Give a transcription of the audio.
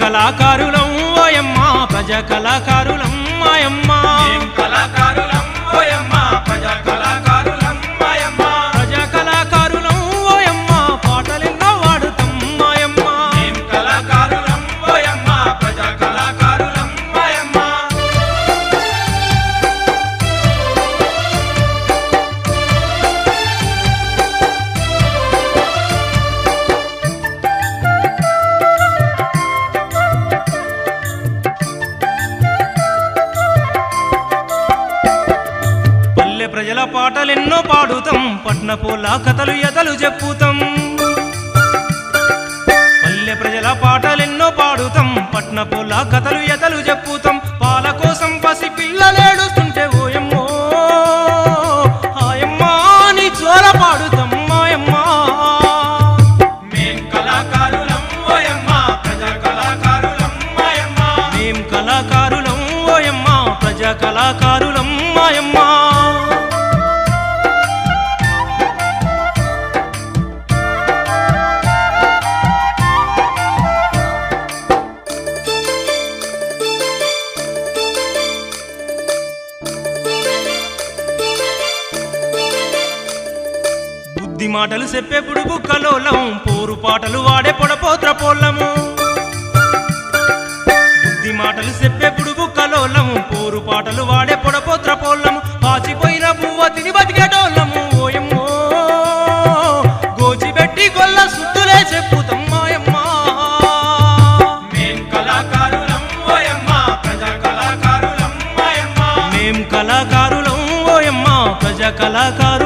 కళాకారులం ఓయమ్మ ప్రజా కళాకారులం మాయమ్మ పాటలెన్నో పాడుతాం. పట్న పోలా కథలు ఎదలు చెప్పుతాం. పల్లె ప్రజల పాటలెన్నో పాడుతాం. పట్న పోలా కథలు ఎదలు చెప్పుతాం. పాల కోసం పసి పిల్లలేడుస్తుంటే ఓయమ్మో ఆయమ్మా నీ చోర పాడుతాం మాయమ్మా మేం కళాకారులం ఓయమ్మా. ప్రజా కళాకారులం మేం కళాకారులం ఓయమ్మా. ప్రజా కళాకారులం బుద్ధి మాటలు చెప్పే బుడుగు కలోలం. పోరు పాటలు వాడే పొడపోత్ర పోలము. బుద్ధి మాటలు చెప్పే బుడుగు కలోలం. పోరు పాటలు వాడే పొడపోత్ర పోలము. పాచిపోయిన పువ్వ తిని బతికేటోళ్ళము ఓయమ్మో గోచిపెట్టి గొల్ల సుత్తులే చెప్పుతాం కళాకారులం ఓయమ్మ. ప్రజా కళాకారు